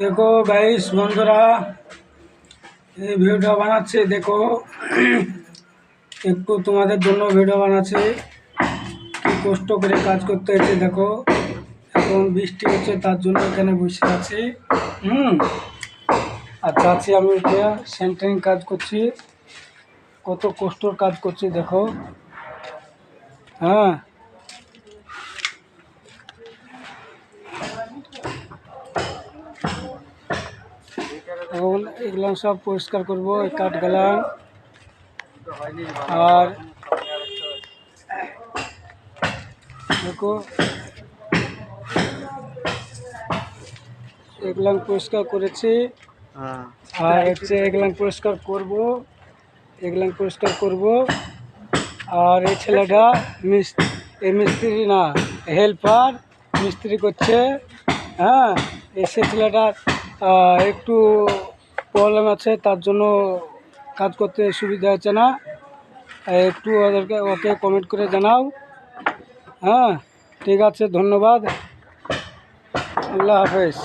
দেখো গাইস বন্ধুরা, এই ভিডিওটা বানাচ্ছি, দেখো, একটু তোমাদের জন্য ভিডিও বানাচ্ছি। কি কষ্ট করে কাজ করতে হচ্ছে দেখো। এখন বৃষ্টি হচ্ছে, তার জন্য এখানে বসে আছি। হুম। আর আছি আমি এটা সেন্টারিং কাজ করছি। কত কষ্টর কাজ করছি, দেখো। হ্যাঁ। এখন এগুলো সব পরিষ্কার করব এই কাঠগুলান আর দেখো এগুলো পরিষ্কার করেছি। আর হচ্ছে এগুলো পরিষ্কার করব এগুলো পরিষ্কার করব। আর এই ছেলেটা মিস এই মিস্ত্রি না হেল্পার মিস্ত্রি করছে হ্যাঁ? এসে ছেলেটার আহ, একটু প্রবলেম আছে, তার জন্য কাজ করতে সুবিধা হচ্ছে না। একটু ওদেরকে, ওকে কমেন্ট করে জানাও। হ্যাঁ ঠিক আছে, ধন্যবাদ। আল্লাহ হাফেজ।